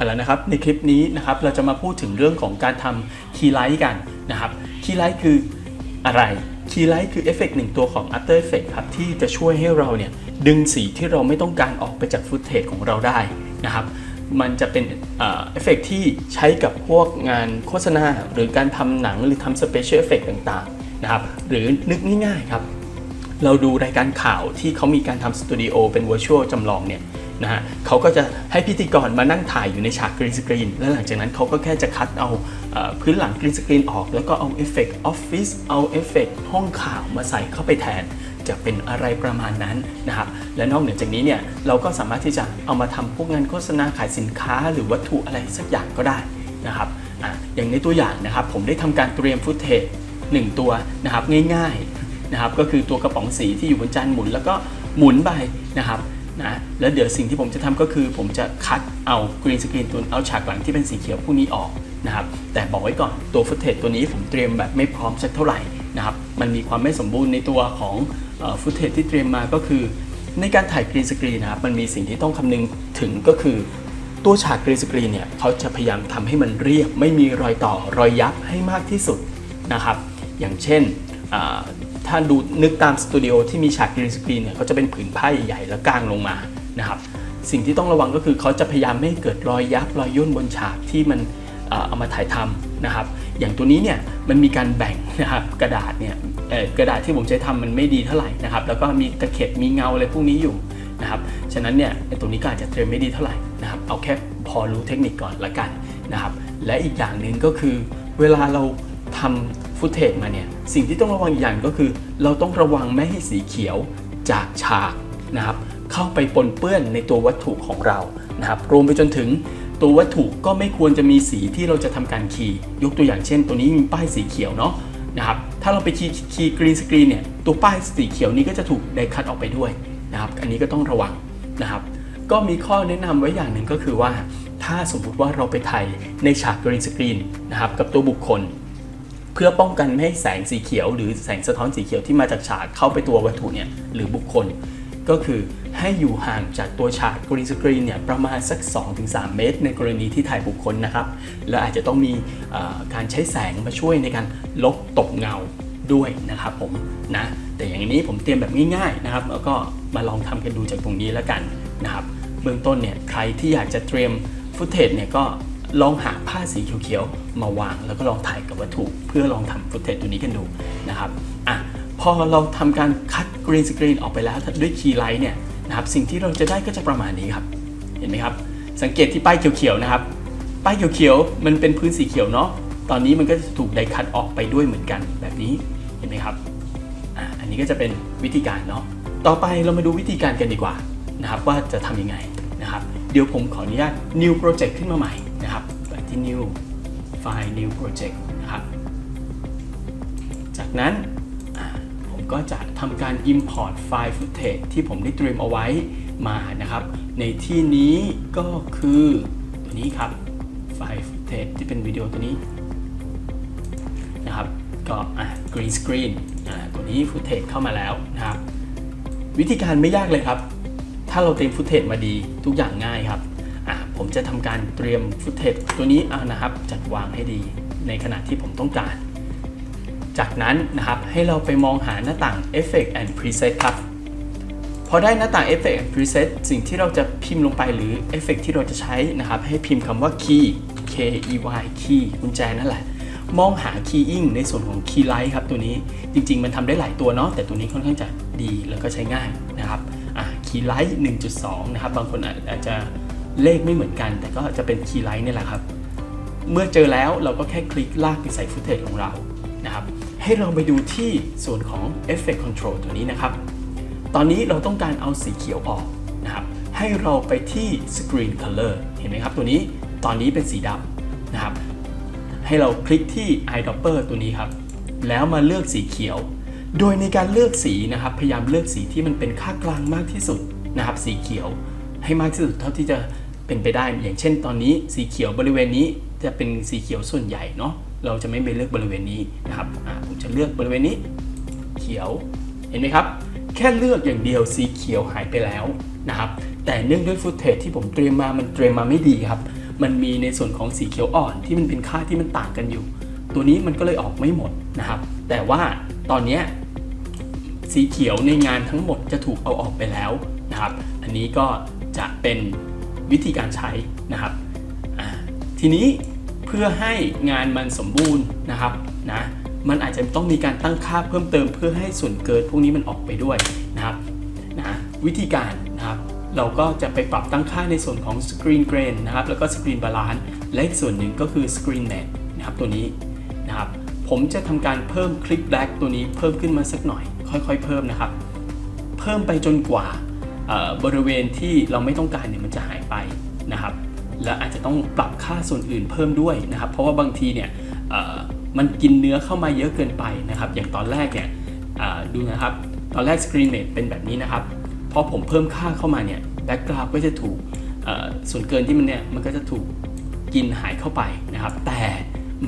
เอาละนะครับในคลิปนี้นะครับเราจะมาพูดถึงเรื่องของการทำคีย์ไลท์กันนะครับคีย์ไลท์คืออะไรคีย์ไลท์คือเอฟเฟกต์หนึ่งตัวของ After Effects ครับที่จะช่วยให้เราเนี่ยดึงสีที่เราไม่ต้องการออกไปจากฟุตเทจของเราได้นะครับมันจะเป็นเอฟเฟกต์ที่ใช้กับพวกงานโฆษณา หรือการทำหนังหรือทำสเปเชียลเอฟเฟกต์ต่างๆนะครับหรือนึกง่ายๆครับเราดูรายการข่าวที่เขามีการทำสตูดิโอเป็น virtual จำลองเนี่ย นะฮะเขาก็จะให้พิธีกรมานั่งถ่ายอยู่ในฉากกรีนสกรีนแล้วหลังจากนั้นเขาก็แค่จะคัดเอาพื้นหลังกรีนสกรีนออก แล้วก็เอาเอฟเฟกต์ออฟฟิศเอาเอฟเฟกต์ห้องข่าวมาใส่เข้าไปแทน จะเป็นอะไรประมาณนั้นนะครับและนอกเหนือจากนี้เนี่ยเราก็สามารถที่จะเอามาทำพวกงานโฆษณาขายสินค้า หรือวัตถุอะไรสักอย่างก็ได้นะครับออย่างในตัวอย่างนะครับผมได้ทำการเตรียมฟุตเทจหนึ่งตัวนะครับง่ายๆนะครับก็คือตัวกระป๋องสีที่อยู่บนจานหมุนแล้วก็หมุนไปนะครับ นะแล้วเดี๋ยวสิ่งที่ผมจะทำก็คือ ผมจะคัดเอากรีนสกรีนตัวเอาฉากหลังที่เป็นสีเขียวพวกนี้ออกนะครับแต่บอกไว้ก่อนตัวฟุตเทจตัวนี้ผมเตรียมแบบไม่พร้อมสักเท่าไหร่นะครับมันมีความไม่สมบูรณ์ในตัวของฟุตเทจที่เตรียมมาก็คือ ในการถ่ายกรีนสกรีนนะครับมันมีสิ่งที่ต้องคำนึงถึงก็คือตัวฉากกรีนสกรีนเนี่ยเขาจะพยายามทำให้มันเรียบ ไม่มีรอยต่อรอยยับให้มากที่สุดนะครับอย่างเช่น ถ้าดูนึกตามสตูดิโอที่มีฉากกรีนสกรีนเนี่ยเขาจะเป็นผืนผ้าใหญ่ๆแล้วกางลงมานะครับสิ่งที่ต้องระวังก็คือเขาจะพยายามไม่ให้เกิดรอยยับรอยย่นบนฉากที่มันเอามาถ่ายทำนะครับ อย่างตัวนี้เนี่ยมันมีการแบ่งนะครับกระดาษเนี่ยกระดาษที่ผมใช้ทำมันไม่ดีเท่าไหร่นะครับ แล้วก็มีตะเข็บมีเงาอะไรพวกนี้อยู่นะครับฉะนั้นเนี่ยตัวนี้ก็อาจจะเตรียมไม่ดีเท่าไหร่นะครับเอาแค่พอรู้เทคนิคก่อนละกันนะครับและอีกอย่างหนึ่งก็คือเวลาเรา ทำฟุตเทจมาเนี่ยสิ่งที่ต้องระวังอย่างก็คือ เราต้องระวังไม่ให้สีเขียวจากฉากนะครับเข้าไปปนเปื้อนในตัววัตถุของเรานะครับรวมไปจนถึงตัววัตถุก็ไม่ควรจะมีสีที่เราจะทำการคีย์ยกตัวอย่างเช่น ตัวนี้มีป้ายสีเขียวเนาะนะครับถ้าเราไปคีย์คีย์กรีนสกรีนเนี่ยตัวป้ายสีเขียวนี้ก็จะถูกไดคัตออกไปด้วยนะครับอันนี้ก็ต้องระวังนะครับก็มีข้อแนะนำไว้อย่างหนึ่งก็คือว่า ถ้าสมมุติว่าเราไปถ่ายในฉากกรีนสกรีนนะครับกับตัวบุคคล เพื่อป้องกันไม่ให้แสงสีเขียว หรือแสงสะท้อนสีเขียวที่มาจากฉากเข้าไปตัววัตถุเนี่ยหรือบุคคล ก็คือให้อยู่ห่างจากตัวฉากกรีนสกรีนเนี่ยประมาณสัก 2-3 เมตร ในกรณีที่ถ่ายบุคคลนะครับ และอาจจะต้องมีการใช้แสงมาช่วยในการลบตกเงาด้วยนะครับผมนะแต่อย่างนี้ผมเตรียมแบบง่ายๆนะครับ แล้วก็มาลองทำกันดูจากตรงนี้แล้วกันนะครับเบื้องต้นเนี่ยใครที่อยากจะเตรียมฟุตเทจเนี่ยก็ ลองหาผ้าสีเขียวๆมาวาง แล้วก็ลองถ่ายกับวัตถุ เพื่อลองทำฟุตเทจตัวนี้กันดูนะครับอะพอเราทำการคัดกรีนสกรีนออกไปแล้วด้วยคีย์ไลท์เนี่ยนะครับสิ่งที่เราจะได้ก็จะประมาณนี้ครับ เห็นไหมครับ สังเกตที่ป้ายเขียวๆนะครับ ป้ายเขียวๆมันเป็นพื้นสีเขียวเนาะตอนนี้มันก็จะถูกไดคัดออกไปด้วยเหมือนกันแบบนี้เห็นไหมครับอะอันนี้ก็จะเป็นวิธีการเนาะต่อไปเรามาดูวิธีการกันดีกว่านะครับว่าจะทำยังไงนะครับเดี๋ยวผมขออนุญาต new project ขึ้นมาใหม่ ที่ new file new project นะครับ จากนั้นผมก็จะทำการ import ไฟล์ footage ที่ผมได้เตรียมเอาไว้มานะครับ ในที่นี้ก็คือตัวนี้ครับ ไฟล์ footage ที่เป็นวิดีโอตัวนี้นะครับ ก็อะ green screen อ่าตัวนี้ footage เข้ามาแล้วนะครับ วิธีการไม่ยากเลยครับ ถ้าเราเตรียม footage มาดีทุกอย่างง่ายครับ ผมจะทำการเตรียม footage ตัวนี้นะครับจัดวางให้ดีในขณะที่ผมต้องการ จากนั้นนะครับให้เราไปมองหาหน้าต่าง Effect and Preset ครับพอได้หน้าต่าง Effect and Preset สิ่งที่เราจะพิมพ์ลงไปหรือ Effect ที่เราจะใช้นะครับให้พิมพ์คำว่า Key K E Y Key กุญแจนั่นแหละ มองหา Keying ในส่วนของ Key Light ครับตัวนี้จริง ๆ มันทำได้หลายตัวเนาะแต่ตัวนี้ค่อนข้างจะดีแล้วก็ใช้ง่ายนะครับ Key Light 1.2 นะครับบางคนอาจจะ เลขไม่เหมือนกัน แต่ก็จะเป็น Key Light นี่แหละครับ เมื่อเจอแล้วเราก็แค่คลิกลากไปใส่ฟุตเทจของเรานะครับ ให้เราไปดูที่ส่วนของ Effect Control ตัวนี้นะครับ ตอนนี้เราต้องการเอาสีเขียวออกนะครับ ให้เราไปที่ Screen Color เห็นไหมครับ ตัวนี้ตอนนี้เป็นสีดำนะครับ ให้เราคลิกที่ Eyedropper ตัวนี้ครับ แล้วมาเลือกสีเขียว โดยในการเลือกสีนะครับ พยายามเลือกสีที่มันเป็นค่ากลางมากที่สุดนะครับ สีเขียวให้มากที่สุดเท่าที่จะ เป็นไปได้ อย่างเช่นตอนนี้สีเขียวบริเวณนี้จะเป็นสีเขียวส่วนใหญ่เนาะเราจะไม่ไปเลือกบริเวณนี้นะครับผมจะเลือกบริเวณนี้ เขียวเห็นไหมครับ แค่เลือกอย่างเดียวสีเขียวหายไปแล้วนะครับแต่เนื่องด้วยฟุตเทจที่ผมเตรียมมามันเตรียมมาไม่ดีครับมันมีในส่วนของสีเขียวอ่อนที่มันเป็นค่าที่มันต่างกันอยู่ ตัวนี้มันก็เลยออกไม่หมดนะครับ แต่ว่าตอนนี้สีเขียวในงานทั้งหมดจะถูกเอาออกไปแล้วนะครับ อันนี้ก็จะเป็น วิธีการใช้นะครับ ทีนี้เพื่อให้งานมันสมบูรณ์นะครับนะมันอาจจะต้องมีการตั้งค่าเพิ่มเติมเพื่อให้ส่วนเกินพวกนี้มันออกไปด้วยนะครับนะวิธีการนะครับเราก็จะไปปรับตั้งค่าในส่วนของ Screen Grain นะครับแล้วก็ Screen Balance และอีกส่วนหนึ่งก็คือ Screen Net นะครับตัวนี้นะครับผมจะทำการเพิ่มคลิปแบ็กตัวนี้เพิ่มขึ้นมาสักหน่อย ค่อยๆ เพิ่มนะครับ เพิ่มไปจนกว่าบริเวณที่เราไม่ต้องการเนี่ยมันจะหาย ไปนะครับ และอาจจะต้องปรับค่าส่วนอื่นเพิ่มด้วยนะครับ เพราะว่าบางทีเนี่ยมันกินเนื้อเข้ามาเยอะเกินไปนะครับ อย่างตอนแรกเนี่ยดูนะครับ ตอนแรก Screen Mate เป็นแบบนี้นะครับพอผมเพิ่มค่าเข้ามาเนี่ยแบ็กกราวก็จะถูกส่วนเกินที่มันเนี่ยมันก็จะถูกกินหายเข้าไปนะครับ แต่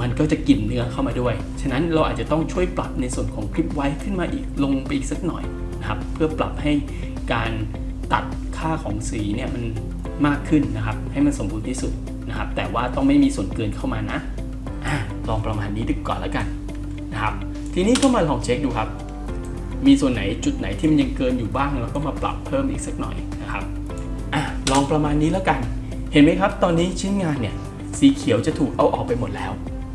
มันก็จะกินเนื้อเข้ามาด้วย ฉะนั้นเราอาจจะต้องช่วยปรับในส่วนของคลิปไว้ขึ้นมาอีกลงไปอีกสักหน่อยนะครับ เพื่อปรับให้การตัดค่าของสีเนี่ยมัน มากขึ้นนะครับ ให้มันสมบูรณ์ที่สุดนะครับ แต่ว่าต้องไม่มีส่วนเกินเข้ามานะอะลองประมาณนี้ดีก่อนแล้วกันนะครับ ทีนี้ก็มาลองเช็คดูครับ มีส่วนไหนจุดไหนที่มันยังเกินอยู่บ้างเราก็มาปรับเพิ่มอีกสักหน่อยนะครับอลองประมาณนี้แล้วกัน เห็นไหมครับ ตอนนี้ชิ้นงานเนี่ยสีเขียวจะถูกเอาออกไปหมดแล้ว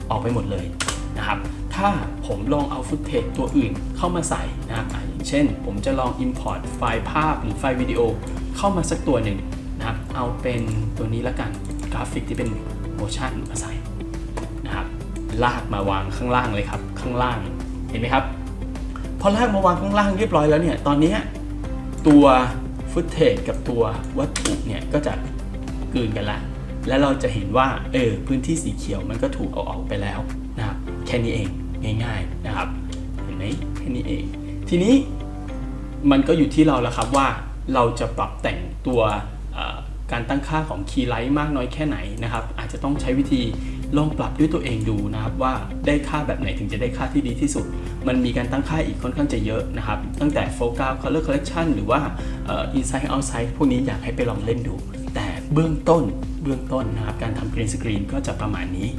ออกไปหมดเลยนะครับ ถ้าผมลองเอาฟุตเทจตัวอื่นเข้ามาใส่นะครับอย่างเช่น ผมจะลอง Import ไฟล์ภาพหรือไฟล์วิดีโอเข้ามาสักตัวหนึ่ง เอาเป็นตัวนี้ล้วกันกราฟิกที่เป็นโมชั่นมาใส่นะครับลากมาวางข้างล่างเลยครับ ข้างล่างเห็นไหมครับ พอลากมาวางข้างล่างเรียบร้อยแล้วเนี่ยตอนนี้ตัวฟุตเทจกับตัววัตถุเนี่ยก็จะกลืนกันละและเราจะเห็นว่าเออพื้นที่สีเขียวมันก็ถูกเอาออกไปแล้วนะครับแค่นี้เองง่ายๆนะครับ เห็นไหมแค่นี้เอง ทีนี้มันก็อยู่ที่เราแล้วครับว่าเราจะปรับแต่งตัว การตั้งค่าของคีย์ไลท์มากน้อยแค่ไหนนะครับ อาจจะต้องใช้วิธีลองปรับด้วยตัวเองดูนะครับ ว่าได้ค่าแบบไหนถึงจะได้ค่าที่ดีที่สุด มันมีการตั้งค่าอีกค่อนข้างจะเยอะนะครับ ตั้งแต่ focal color correction หรือว่าอ่อ inside outside พวกนี้อยากให้ไปลองเล่นดู แต่เบื้องต้นเบื้องต้นนะครับ การทำ green screen ก็จะประมาณนี้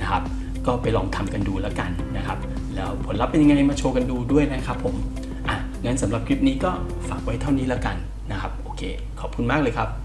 นะครับ ก็ไปลองทำกันดูแล้วกันนะครับ แล้วผลลัพธ์เป็นยังไงมาโชว์กันดูด้วยนะครับผมอะงั้นสำหรับคลิปนี้ก็ฝากไว้เท่านี้แล้วกันนะครับ โอเค ขอบคุณมากเลยครับ